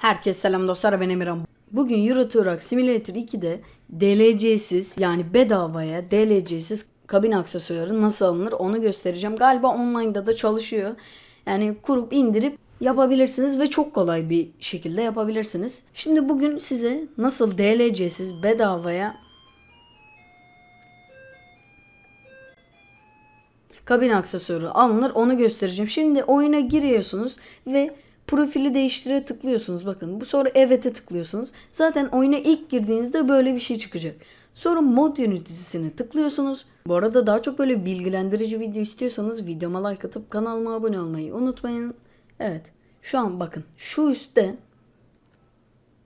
Herkese selam dostlar ben Emirhan. Bugün Euro Simulator 2'de DLC'siz yani bedavaya DLC'siz kabin aksesuarı nasıl alınır onu göstereceğim. Galiba online'da da çalışıyor. Yani kurup indirip yapabilirsiniz ve çok kolay bir şekilde yapabilirsiniz. Şimdi bugün size nasıl DLC'siz bedavaya kabin aksesuarı alınır onu göstereceğim. Şimdi oyuna giriyorsunuz ve profili değiştire tıklıyorsunuz. Bakın bu sonra evet'e tıklıyorsunuz. Zaten oyuna ilk girdiğinizde böyle bir şey çıkacak. Sonra mod yöneticisine tıklıyorsunuz. Bu arada daha çok böyle bilgilendirici video istiyorsanız videoma like atıp kanalıma abone olmayı unutmayın. Evet. Şu an bakın şu üstte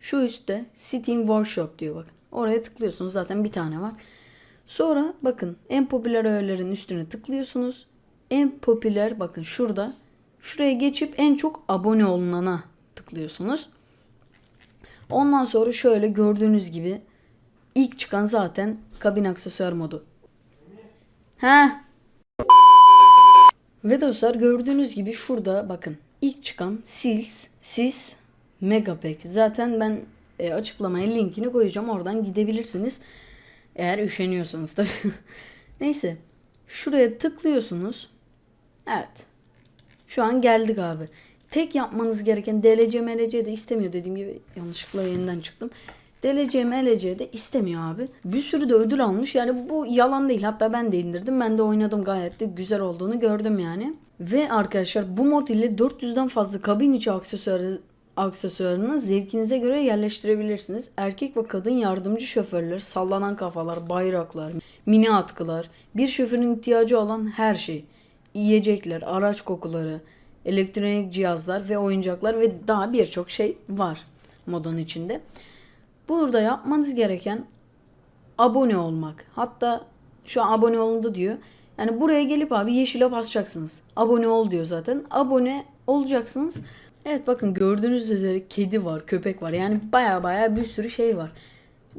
şu üstte Steam Workshop diyor bakın. Oraya tıklıyorsunuz. Zaten bir tane var. Sonra bakın en popüler öğelerin üstüne tıklıyorsunuz. En popüler bakın şurada. Şuraya geçip en çok abone olunana tıklıyorsunuz. Ondan sonra şöyle gördüğünüz gibi ilk çıkan zaten kabin aksesuar modu. He. Ve dostlar gördüğünüz gibi şurada bakın ilk çıkan Sils, Sis Megapack. Zaten ben e, açıklamaya linkini koyacağım. Oradan gidebilirsiniz. Eğer üşeniyorsanız tabii. Neyse. Şuraya tıklıyorsunuz. Evet. Şu an geldik abi. Tek yapmanız gereken DLC MLC de istemiyor dediğim gibi yanlışlıkla yeniden çıktım. DLC MLC de istemiyor abi. Bir sürü de ödül almış. Yani bu yalan değil. Hatta ben de indirdim. Ben de oynadım gayet de güzel olduğunu gördüm yani. Ve arkadaşlar bu mod ile 400'den fazla kabin içi aksesuarı aksesuarını zevkinize göre yerleştirebilirsiniz. Erkek ve kadın yardımcı şoförler, sallanan kafalar, bayraklar, mini atkılar, bir şoförün ihtiyacı olan her şey. Yiyecekler, araç kokuları, elektronik cihazlar ve oyuncaklar ve daha birçok şey var modun içinde. Burada yapmanız gereken abone olmak. Hatta şu an abone olundu diyor. Yani buraya gelip abi yeşile basacaksınız. Abone ol diyor zaten. Abone olacaksınız. Evet bakın gördüğünüz üzere kedi var, köpek var. Yani baya baya bir sürü şey var.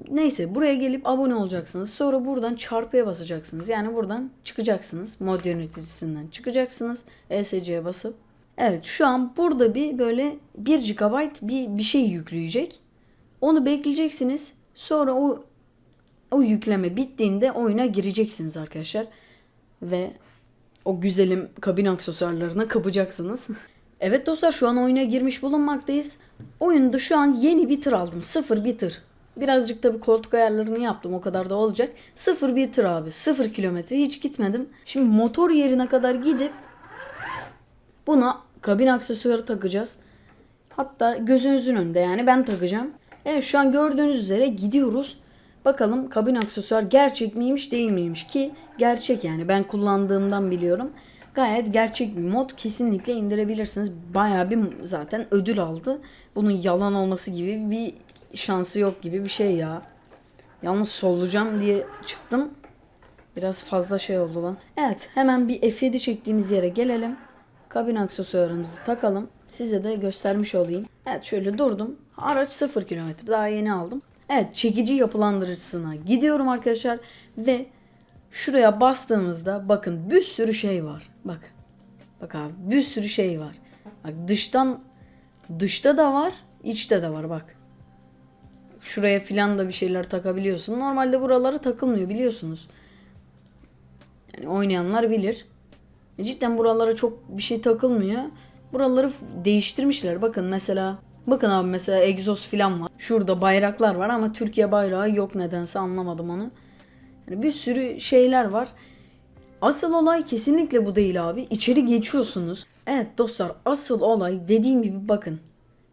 Neyse buraya gelip abone olacaksınız. Sonra buradan çarpıya basacaksınız. Yani buradan çıkacaksınız. Mod yöneticisinden çıkacaksınız. ESC'ye basıp. Evet şu an burada bir böyle 1 GB bir, bir şey yükleyecek. Onu bekleyeceksiniz. Sonra o o yükleme bittiğinde oyuna gireceksiniz arkadaşlar. Ve o güzelim kabin aksesuarlarına kapacaksınız. evet dostlar şu an oyuna girmiş bulunmaktayız. Oyunda şu an yeni bir tır aldım. Sıfır bir tır. Birazcık tabi koltuk ayarlarını yaptım. O kadar da olacak. Sıfır bir tır abi. Sıfır kilometre. Hiç gitmedim. Şimdi motor yerine kadar gidip buna kabin aksesuarı takacağız. Hatta gözünüzün önünde yani ben takacağım. Evet şu an gördüğünüz üzere gidiyoruz. Bakalım kabin aksesuar gerçek miymiş değil miymiş ki gerçek yani ben kullandığımdan biliyorum. Gayet gerçek bir mod kesinlikle indirebilirsiniz. Bayağı bir zaten ödül aldı. Bunun yalan olması gibi bir şansı yok gibi bir şey ya. Yalnız solucan diye çıktım. Biraz fazla şey oldu lan. Evet hemen bir F7 çektiğimiz yere gelelim. Kabin aksesuarımızı takalım. Size de göstermiş olayım. Evet şöyle durdum. Araç 0 kilometre. Daha yeni aldım. Evet çekici yapılandırıcısına gidiyorum arkadaşlar. Ve şuraya bastığımızda bakın bir sürü şey var. Bak. Bak abi bir sürü şey var. Bak dıştan dışta da var, içte de var bak. Şuraya filan da bir şeyler takabiliyorsun. Normalde buraları takılmıyor biliyorsunuz. Yani oynayanlar bilir. Cidden buralara çok bir şey takılmıyor. Buraları değiştirmişler. Bakın mesela bakın abi mesela egzoz filan var. Şurada bayraklar var ama Türkiye bayrağı yok nedense anlamadım onu. Yani bir sürü şeyler var. Asıl olay kesinlikle bu değil abi. İçeri geçiyorsunuz. Evet dostlar asıl olay dediğim gibi bakın.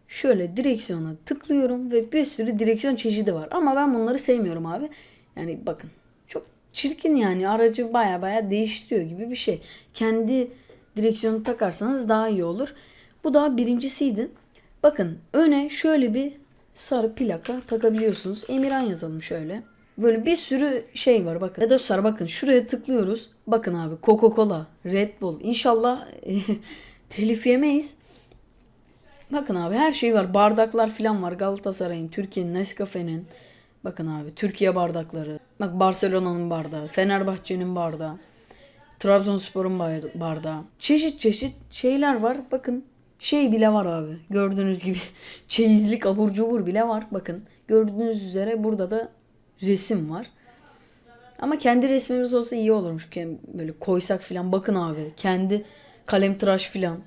Şöyle direksiyona tıklıyorum ve bir sürü direksiyon çeşidi var. Ama ben bunları sevmiyorum abi. Yani bakın çok çirkin yani aracı baya baya değiştiriyor gibi bir şey. Kendi direksiyonu takarsanız daha iyi olur. Bu daha birincisiydi. Bakın öne şöyle bir sarı plaka takabiliyorsunuz. Emirhan yazalım şöyle. Böyle bir sürü şey var bakın. Dostlar bakın şuraya tıklıyoruz. Bakın abi Coca-Cola, Red Bull. İnşallah telif yemeyiz. Bakın abi her şey var. Bardaklar falan var. Galatasaray'ın, Türkiye'nin, Nescafe'nin. Bakın abi Türkiye bardakları. Bak Barcelona'nın bardağı, Fenerbahçe'nin bardağı. Trabzonspor'un bar- bardağı. Çeşit çeşit şeyler var. Bakın Şey bile var abi. Gördüğünüz gibi çeyizlik abur cubur bile var. Bakın gördüğünüz üzere burada da resim var. Ama kendi resmimiz olsa iyi olurmuş. Ken- Böyle koysak filan. Bakın abi kendi kalem tıraş filan.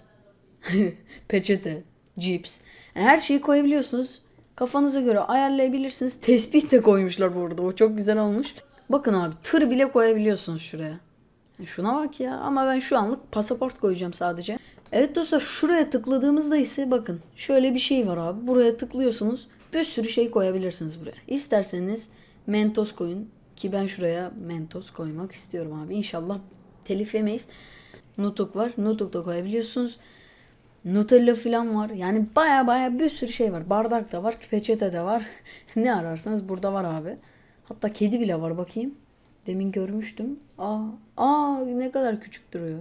Peçete, cips. Yani her şeyi koyabiliyorsunuz. Kafanıza göre ayarlayabilirsiniz. Tespih de koymuşlar bu arada. O çok güzel olmuş. Bakın abi tır bile koyabiliyorsunuz şuraya. E, Şuna bak ya ama ben şu anlık pasaport koyacağım sadece. Evet dostlar şuraya tıkladığımızda ise bakın şöyle bir şey var abi. Buraya tıklıyorsunuz. Bir sürü şey koyabilirsiniz buraya. İsterseniz Mentos koyun. Ki ben şuraya Mentos koymak istiyorum abi. İnşallah telif yemeyiz. Nutuk var. Nutuk da koyabiliyorsunuz. Nutella falan var. Yani baya baya bir sürü şey var. Bardak da var. Peçete de var. ne ararsanız burada var abi. Hatta kedi bile var bakayım. Demin görmüştüm. Aa, aa ne kadar küçük duruyor.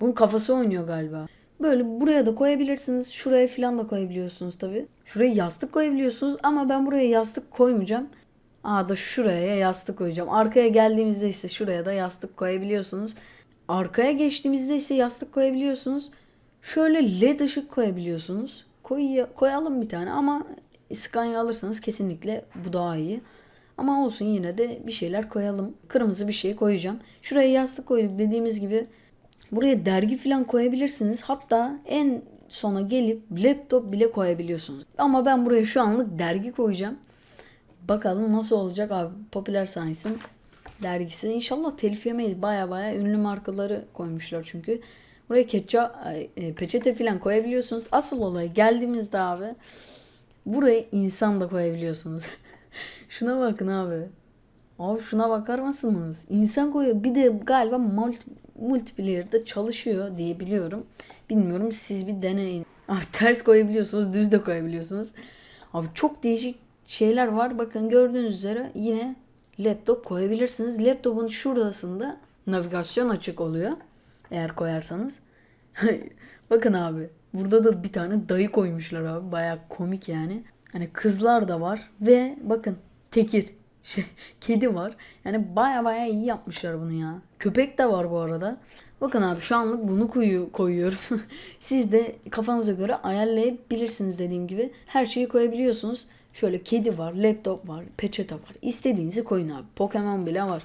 Bunun kafası oynuyor galiba. Böyle buraya da koyabilirsiniz. Şuraya falan da koyabiliyorsunuz tabi. Şuraya yastık koyabiliyorsunuz ama ben buraya yastık koymayacağım. Aa da şuraya yastık koyacağım. Arkaya geldiğimizde ise şuraya da yastık koyabiliyorsunuz. Arkaya geçtiğimizde ise yastık koyabiliyorsunuz. Şöyle led ışık koyabiliyorsunuz. Koy, koyalım bir tane ama Scania alırsanız kesinlikle bu daha iyi. Ama olsun yine de bir şeyler koyalım. Kırmızı bir şey koyacağım. Şuraya yastık koyduk dediğimiz gibi. Buraya dergi falan koyabilirsiniz. Hatta en sona gelip laptop bile koyabiliyorsunuz. Ama ben buraya şu anlık dergi koyacağım. Bakalım nasıl olacak abi. Popüler Science'ın dergisi. İnşallah telif yemeyiz. Baya baya ünlü markaları koymuşlar çünkü. Buraya ketçap, e, peçete falan koyabiliyorsunuz. Asıl olay geldiğimizde abi buraya insan da koyabiliyorsunuz. şuna bakın abi. Abi şuna bakar mısınız? İnsan koyuyor. Bir de galiba multi, multiplayer'da çalışıyor diye biliyorum. Bilmiyorum siz bir deneyin. Abi ters koyabiliyorsunuz, düz de koyabiliyorsunuz. Abi çok değişik şeyler var. Bakın gördüğünüz üzere yine laptop koyabilirsiniz. Laptopun şurasında navigasyon açık oluyor. Eğer koyarsanız. Bakın abi. Burada da bir tane dayı koymuşlar abi. Baya komik yani. Hani kızlar da var. Ve bakın tekir. Şey, kedi var. Yani baya baya iyi yapmışlar bunu ya. Köpek de var bu arada. Bakın abi şu anlık bunu koyu, koyuyorum. Siz de kafanıza göre ayarlayabilirsiniz dediğim gibi. Her şeyi koyabiliyorsunuz. Şöyle kedi var, laptop var, peçete var. İstediğinizi koyun abi. Pokemon bile var.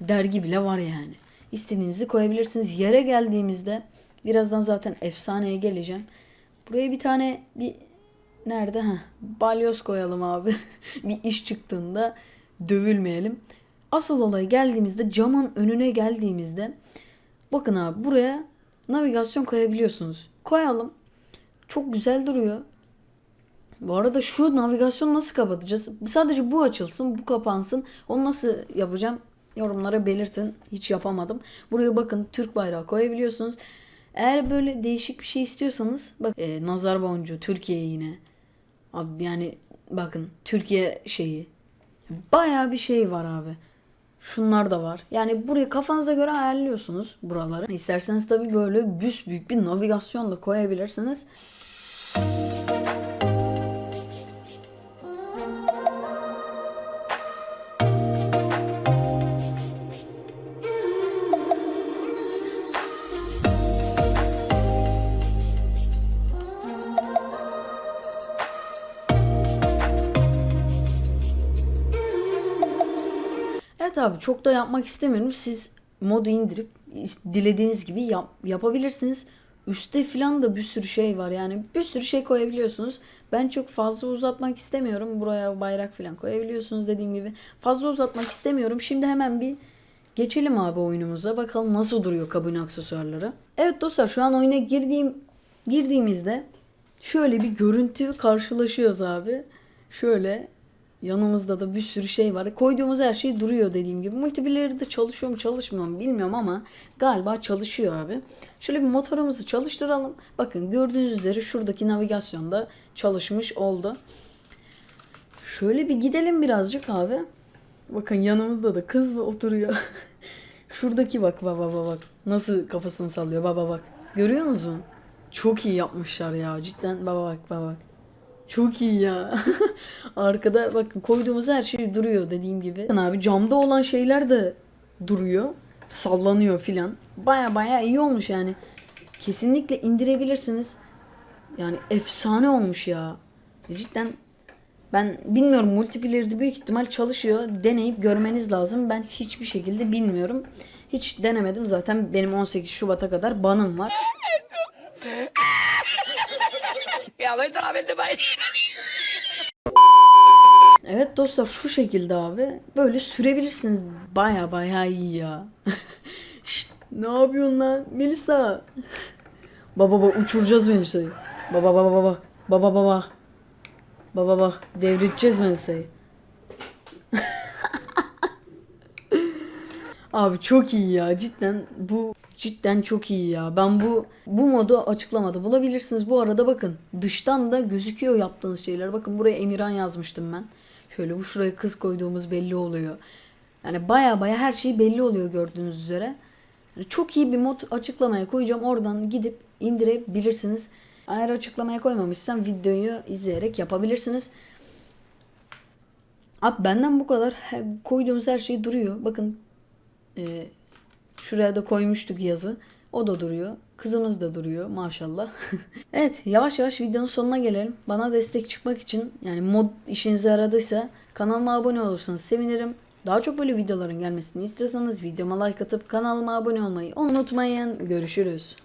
Dergi bile var yani. İstediğinizi koyabilirsiniz. Yere geldiğimizde birazdan zaten efsaneye geleceğim. Buraya bir tane bir nerede ha balyoz koyalım abi. bir iş çıktığında dövülmeyelim. Asıl olay geldiğimizde camın önüne geldiğimizde bakın abi buraya navigasyon koyabiliyorsunuz. Koyalım. Çok güzel duruyor. Bu arada şu navigasyonu nasıl kapatacağız? Sadece bu açılsın, bu kapansın. Onu nasıl yapacağım? Yorumlara belirtin. Hiç yapamadım. Buraya bakın Türk bayrağı koyabiliyorsunuz. Eğer böyle değişik bir şey istiyorsanız bak e, nazar boncuğu Türkiye yine. Abi yani bakın Türkiye şeyi. Bayağı bir şey var abi. Şunlar da var. Yani burayı kafanıza göre ayarlıyorsunuz buraları. İsterseniz tabii böyle büyük bir navigasyon da koyabilirsiniz. Abi çok da yapmak istemiyorum. Siz modu indirip dilediğiniz gibi yap- yapabilirsiniz. Üste falan da bir sürü şey var yani bir sürü şey koyabiliyorsunuz. Ben çok fazla uzatmak istemiyorum. Buraya bayrak falan koyabiliyorsunuz dediğim gibi. Fazla uzatmak istemiyorum. Şimdi hemen bir geçelim abi oyunumuza. Bakalım nasıl duruyor kabin aksesuarları. Evet dostlar şu an oyuna girdiğim girdiğimizde şöyle bir görüntü karşılaşıyoruz abi. Şöyle Yanımızda da bir sürü şey var. Koyduğumuz her şey duruyor dediğim gibi. Multiplayer'de çalışıyor mu çalışmıyor mu bilmiyorum ama galiba çalışıyor abi. Şöyle bir motorumuzu çalıştıralım. Bakın gördüğünüz üzere şuradaki navigasyonda çalışmış oldu. Şöyle bir gidelim birazcık abi. Bakın yanımızda da kız oturuyor. Şuradaki bak baba bak bak. Nasıl kafasını sallıyor baba bak. Görüyor musun? Çok iyi yapmışlar ya. Cidden baba bak baba bak. Çok iyi ya. Arkada bakın koyduğumuz her şey duruyor dediğim gibi. Abi camda olan şeyler de duruyor. Sallanıyor filan. Baya baya iyi olmuş yani. Kesinlikle indirebilirsiniz. Yani efsane olmuş ya. Cidden ben bilmiyorum multiplayer'de büyük ihtimal çalışıyor. Deneyip görmeniz lazım. Ben hiçbir şekilde bilmiyorum. Hiç denemedim zaten benim 18 Şubat'a kadar banım var. Voy solamente para Evet dostlar şu şekilde abi böyle sürebilirsiniz. Baya baya iyi ya. Şşt, ne yapıyorsun lan Melisa? Baba baba uçuracağız Melisa'yı. Baba baba baba. Baba baba. Baba bak devredeceğiz Melisa'yı. Abi çok iyi ya cidden bu cidden çok iyi ya. Ben bu bu modu açıklamada bulabilirsiniz. Bu arada bakın dıştan da gözüküyor yaptığınız şeyler. Bakın buraya Emirhan yazmıştım ben. Şöyle bu şuraya kız koyduğumuz belli oluyor. Yani baya baya her şey belli oluyor gördüğünüz üzere. Yani çok iyi bir mod açıklamaya koyacağım. Oradan gidip indirebilirsiniz. Eğer açıklamaya koymamışsam videoyu izleyerek yapabilirsiniz. Abi benden bu kadar. Koyduğumuz her şey duruyor. Bakın ee, şuraya da koymuştuk yazı. O da duruyor. Kızımız da duruyor maşallah. evet yavaş yavaş videonun sonuna gelelim. Bana destek çıkmak için yani mod işinize yaradıysa kanalıma abone olursanız sevinirim. Daha çok böyle videoların gelmesini istiyorsanız videoma like atıp kanalıma abone olmayı unutmayın. Görüşürüz.